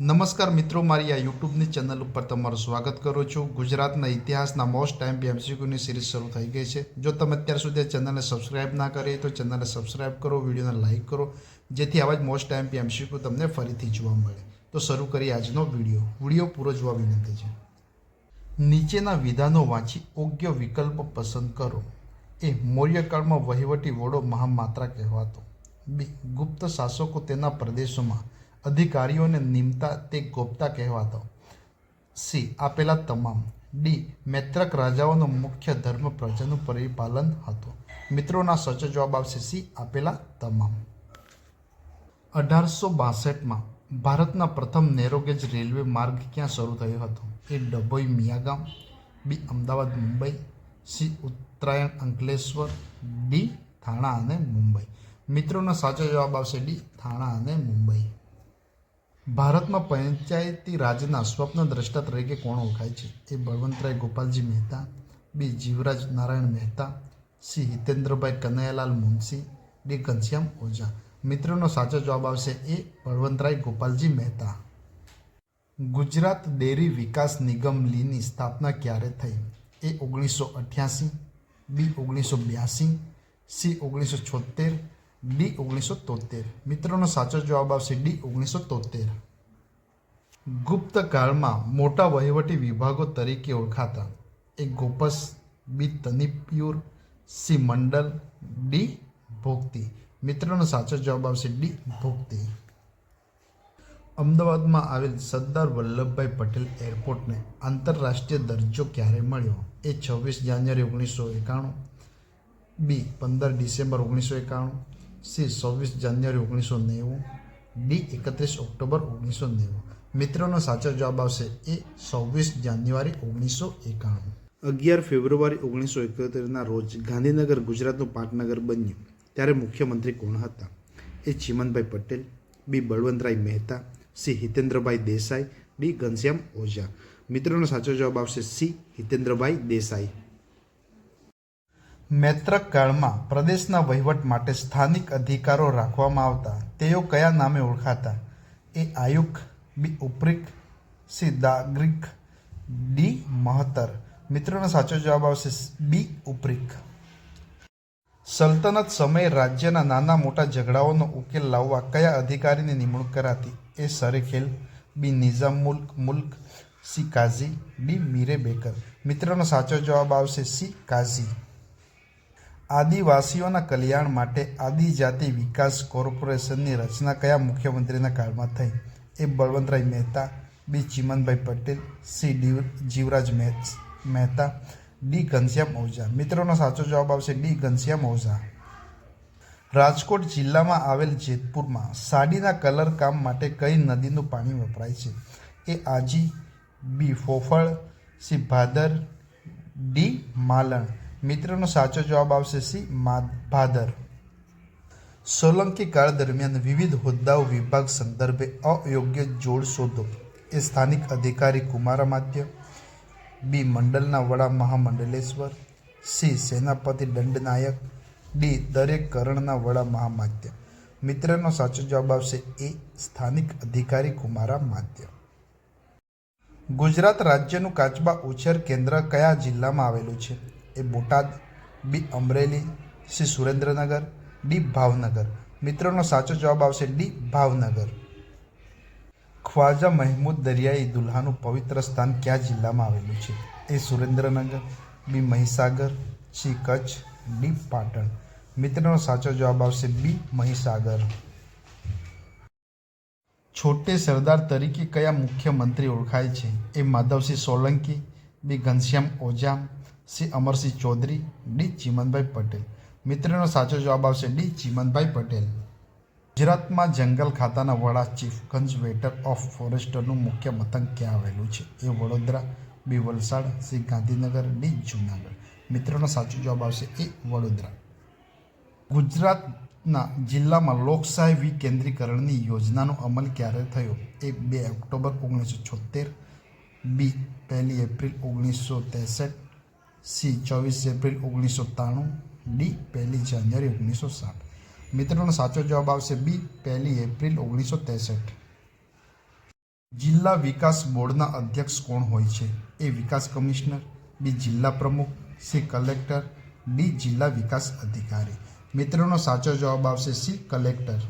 નમસ્કાર મિત્રો, મારી આ યુટ્યુબની ચેનલ ઉપર તમારું સ્વાગત કરું છું. ગુજરાતના ઇતિહાસના મોસ્ટ ટાઈમ એમસીક્યુની સિરીઝ શરૂ થઈ ગઈ છે. જો તમે અત્યાર સુધી ચેનલને સબસ્ક્રાઇબ ના કરી તો ચેનલને સબસ્ક્રાઇબ કરો, વિડીયોને લાઇક કરો, જેથી આવા જ મોસ્ટ ટાઈમ એમસીક્યુ તમને ફરીથી જોવા મળે. તો શરૂ કરીએ આજનો વીડિયો. વીડિયો પૂરો જોવા વિનંતી છે. નીચેના વિધાનો વાંચી યોગ્ય વિકલ્પ પસંદ કરો. એ મૌર્યકાળમાં વહીવટી વડો મહામાત્રા કહેવાતો. બી, ગુપ્ત શાસકો તેના પ્રદેશોમાં અધિકારીઓને નિમતા તે ગોપ્તા કહેવાતો. સી. આપેલા તમામ. ડી. મૈત્રક રાજાઓનો મુખ્ય ધર્મ પ્રજાનું પરિપાલન હતું. મિત્રોના સાચો જવાબ આવશે સી. આપેલા તમામ. અઢારસો બાસઠમાં ભારતના પ્રથમ નેરોગેજ રેલવે માર્ગ ક્યાં શરૂ થયો હતો? A Dabhoi Miyagam, B. Ahmedabad, Mumbai, C. Uttarayan, Ankleshwar, D. Thana અને મુંબઈ. મિત્રોનો સાચો જવાબ આવશે ડી. થાણા અને મુંબઈ. ભારતમાં પંચાયતી રાજના સ્વપ્ન દ્રષ્ટા તરીકે કોણ ઓળખાય છે? A Balwantrai Gopalji Mehta, B. Jivraj Narayan Mehta, C. Hitendrabhai Kanaiyalal Munshi, D. Ghanshyam Oza. મિત્રોનો સાચો જવાબ આવશે એ બળવંતરાય ગોપાલજી મહેતા. ગુજરાત ડેરી વિકાસ નિગમ લીની સ્થાપના ક્યારે થઈ? એ ઓગણીસો અઠ્યાસી, બી. ઓગણીસો બ્યાસી, સી. ઓગણીસો છોતેર ડી ઓગણીસો તોતેર મિત્રોનો સાચો જવાબ આવશે ડી ઓગણીસો તોતેર ગુપ્ત કાળમાં મોટા વહીવટી વિભાગો તરીકે ઓળખાતા. એ ગોપસ, બી તનિપ્યુર, સી મંડલ, ડી ભોક્તિ મિત્રોનો સાચો જવાબ આવશે ડી ભોક્તિ અમદાવાદમાં આવેલ સરદાર વલ્લભભાઈ પટેલ એરપોર્ટને આંતરરાષ્ટ્રીય દરજ્જો ક્યારે મળ્યો? એ છવ્વીસ જાન્યુઆરી ઓગણીસો એકાણું બી પંદર ડિસેમ્બર ઓગણીસો એકાણું સી છવ્વીસ જાન્યુઆરી ઓગણીસો નેવું ડી એકત્રીસ ઓક્ટોબર ઓગણીસો નેવું. મિત્રોનો સાચો જવાબ આવશે એ છવ્વીસ જાન્યુઆરી ઓગણીસો એકાણું. અગિયાર ફેબ્રુઆરી ઓગણીસો એકોતેરના રોજ ગાંધીનગર ગુજરાતનું પાટનગર બન્યું, ત્યારે મુખ્યમંત્રી કોણ હતા? A Chimanbhai Patel, B Balwantrai Mehta, C Hitendrabhai Desai D Ghanshyam Oza. મિત્રોનો સાચો જવાબ આવશે સી હિતેન્દ્રભાઈ દેસાઈ. મૈત્રક કાળમાં પ્રદેશના વહીવટ માટે સ્થાનિક અધિકારો રાખવામાં આવતા, તેઓ કયા નામે ઓળખાતા? એ આયુક બી ઉપરીક, સી દાગ્રિક ડી મહતર મિત્રોનો સાચો જવાબ આવશે બી ઉપરીક. સલ્તનત સમયે રાજ્યના નાના મોટા ઝઘડાઓનો ઉકેલ લાવવા કયા અધિકારીની નિમણૂક કરાતી? A Sarekhel B Nizam Mulk Mulk, C Kazi, D Mire Baker મિત્રોનો સાચો જવાબ આવશે સી કાઝી. આદિવાસીઓના કલ્યાણ માટે આદિજાતિ વિકાસ કોર્પોરેશનની રચના કયા મુખ્યમંત્રીના કાળમાં થઈ? A Balwantrai Mehta, B Chimanbhai Patel, C Jivraj Mehta, D Ghanshyam Oza. મિત્રોનો સાચો જવાબ આવશે ડી ઘનશ્યામ ઓઝા. રાજકોટ જિલ્લામાં આવેલ જેતપુરમાં સાડીના કલર કામ માટે કઈ નદીનું પાણી વપરાય છે? A Aji, B Phophal, C Bhadar, D Malan. મિત્રનો સાચો જવાબ આવશે સી ભાદર. સોલંકી કાળ દરમિયાન વિવિધ હોદ્દાઓ વિભાગ સંદર્ભે અયોગ્ય જોડ શોધો. એ સ્થાનિક અધિકારી કુમારામાત્ય બી, મંડળના વડા મહામંડલેશ્વર, સી, સેનાપતિ દંડનાયક, ડી, દરેક કરણના વડા મહામાત્ય મિત્રનો સાચો જવાબ આવશે એ સ્થાનિક અધિકારી કુમારા માત્ય ગુજરાત રાજ્યનું કાચબા ઉછેર કેન્દ્ર કયા જિલ્લામાં આવેલું છે? A Botad B Amreli C Surendranagar D Bhavnagar. મિત્રોનો સાચો જવાબ આવશે ડી ભાવનગર. ખ્વાજા મહેમૂદ દરિયાઈ દુલ્હાનું પવિત્ર સ્થાન કયા જિલ્લામાં આવેલું છે? A Surendranagar B Mahisagar C Kutch D Patan. મિત્રનો સાચો જવાબ આવશે બી મહીસાગર. છોટે સરદાર તરીકે કયા મુખ્યમંત્રી ઓળખાય છે? A Madhavsinh Solanki B Ghanshyam Oza C Amarsinh Chaudhary, D Chimanbhai Patel. મિત્રનો સાચો જવાબ આવશે ડી ચિમનભાઈ પટેલ. ગુજરાતમાં જંગલ ખાતાના વડા ચીફ કન્ઝર્વેટર ઓફ ફોરેસ્ટરનું મુખ્ય મથક ક્યાં આવેલું છે? A Vadodara, B Valsad, C Gandhinagar, D Junagadh. મિત્રોનો સાચો જવાબ આવશે એ વડોદરા. ગુજરાતના જિલ્લામાં લોકશાહી વિકેન્દ્રીકરણની યોજનાનો અમલ ક્યારે થયો? એ બે ઓક્ટોબર ઓગણીસો છોતેર બી પહેલી એપ્રિલ ઓગણીસો ત્રેસઠ સી, ચોવીસ એપ્રિલ ઓગણીસો ત્રાણું, ડી, પહેલી જાન્યુઆરી ઓગણીસો સાઠ. મિત્રોનો સાચો જવાબ આવશે બી, પહેલી એપ્રિલ ઓગણીસો ત્રેસઠ. જિલ્લા વિકાસ બોર્ડના અધ્યક્ષ કોણ હોય છે? એ વિકાસ કમિશનર, બી, જિલ્લા પ્રમુખ, સી, કલેક્ટર, ડી, જિલ્લા વિકાસ અધિકારી. મિત્રોનો સાચો જવાબ આવશે સી, કલેક્ટર.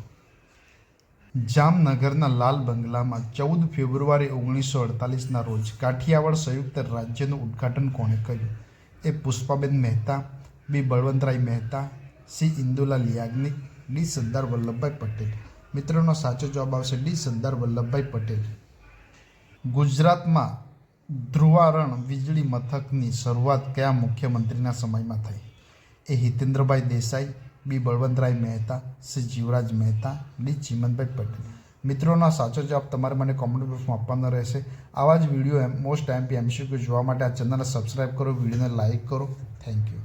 જામનગરના લાલ બંગલામાં ચૌદ ફેબ્રુઆરી ઓગણીસો અડતાલીસના રોજ કાઠિયાવાડ સંયુક્ત રાજ્યનું ઉદ્ઘાટન કોણે કર્યું? A Pushpaben Mehta, B Balwantrai Mehta, C Indulal Yagnik, D Sardar Vallabhbhai Patel. મિત્રોનો સાચો જવાબ આવશે ડી સરદાર વલ્લભભાઈ પટેલ. ગુજરાતમાં ધ્રુવારણ વીજળી મથકની શરૂઆત કયા મુખ્યમંત્રીના સમયમાં થઈ? A Hitendrabhai Desai, B Balwantrai Mehta, C Jivraj Mehta, D Chimanbhai Patel. મિત્રોનો સાચો જવાબ તમારે મને કોમેન્ટ બોક્સમાં આપવાનો રહેશે. આવા જ વીડિયો મોસ્ટ એમપી એમસીક્યુ જોવા માટે આ ચેનલને સબસ્ક્રાઈબ કરો વિડીયોને લાઇક કરો. Thank you